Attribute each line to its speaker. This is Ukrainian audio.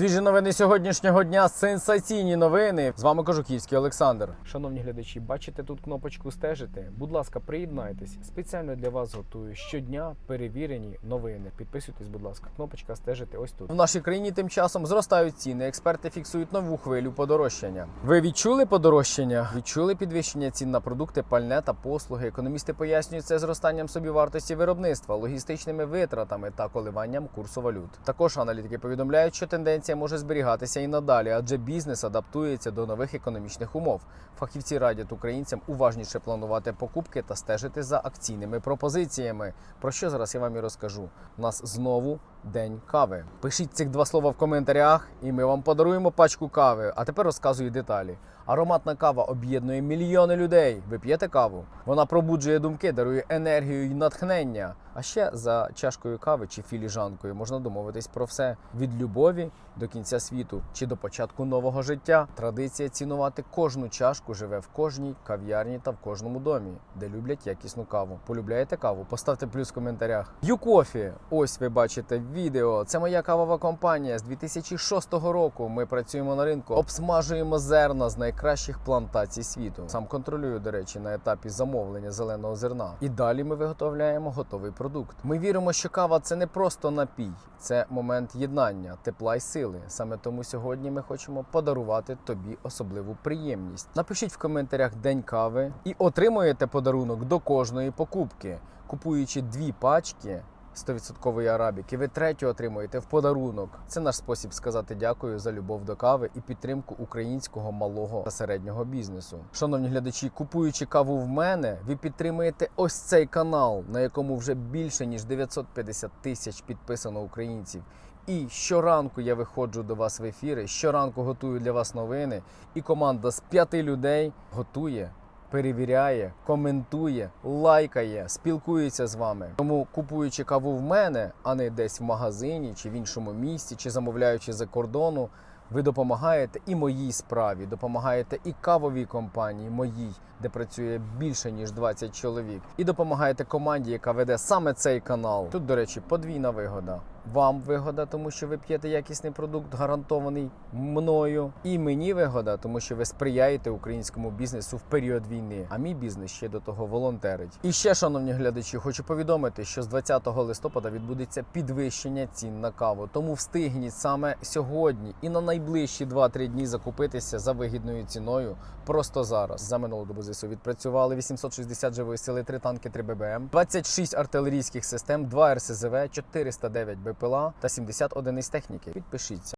Speaker 1: Свіжі новини сьогоднішнього дня, сенсаційні новини. З вами Кожухівський Олександр. Шановні глядачі, бачите тут кнопочку стежити. Будь ласка, приєднайтесь. Спеціально для вас готую щодня перевірені новини. Підписуйтесь, будь ласка. Кнопочка стежити ось тут. В нашій країні тим часом зростають ціни. Експерти фіксують нову хвилю подорожчання. Ви відчули подорожчання? Відчули підвищення цін на продукти, пальне та послуги. Економісти пояснюють це зростанням собівартості виробництва, логістичними витратами та коливанням курсу валют. Також аналітики повідомляють, що тенденція може зберігатися і надалі, адже бізнес адаптується до нових економічних умов. Фахівці радять українцям уважніше планувати покупки та стежити за акційними пропозиціями. Про що зараз я вам і розкажу. У нас знову день кави. Пишіть цих два слова в коментарях, і ми вам подаруємо пачку кави. А тепер розказую деталі. Ароматна кава об'єднує мільйони людей. Ви п'єте каву? Вона пробуджує думки, дарує енергію і натхнення. А ще за чашкою кави чи філіжанкою можна домовитись про все від любові до кінця світу чи до початку нового життя. Традиція цінувати кожну чашку живе в кожній кав'ярні та в кожному домі, де люблять якісну каву. Полюбляєте каву? Поставте плюс в коментарях. Юкофі. Ось ви бачите відео. Це моя кавова компанія з 2006 року. Ми працюємо на ринку, обсмажуємо зерна з найкращих плантацій світу. Сам контролюю, до речі, на етапі замовлення зеленого зерна. І далі ми виготовляємо готовий продукт. Ми віримо, що кава це не просто напій, це момент єднання, тепла й сили. Саме тому сьогодні ми хочемо подарувати тобі особливу приємність. Напишіть в коментарях день кави і отримуєте подарунок до кожної покупки, купуючи дві пачки. 100% арабіки. Ви третю отримуєте в подарунок. Це наш спосіб сказати дякую за любов до кави і підтримку українського малого та середнього бізнесу. Шановні глядачі, купуючи каву в мене, ви підтримуєте ось цей канал, на якому вже більше ніж 950 тисяч підписано українців. І щоранку я виходжу до вас в ефіри. Щоранку готую для вас новини. І команда з п'яти людей готує перевіряє, коментує, лайкає, спілкується з вами. Тому купуючи каву в мене, а не десь в магазині чи в іншому місті, чи замовляючи за кордону, ви допомагаєте і моїй справі, допомагаєте і кавовій компанії моїй, де працює більше ніж 20 чоловік, і допомагаєте команді, яка веде саме цей канал. Тут, до речі, подвійна вигода. Вам вигода, тому що ви п'єте якісний продукт, гарантований мною. І мені вигода, тому що ви сприяєте українському бізнесу в період війни. А мій бізнес ще до того волонтерить. І ще, шановні глядачі, хочу повідомити, що з 20 листопада відбудеться підвищення цін на каву. Тому встигніть саме сьогодні і на найближчі 2-3 дні закупитися за вигідною ціною. Просто зараз за минулу добу ЗСУ відпрацювали 860 живої сили, 3 танки, 3 ББМ, 26 артилерійських систем, 2 РСЗВ, 409 БПЛА та 70 одиниць техніки. Підпишіться.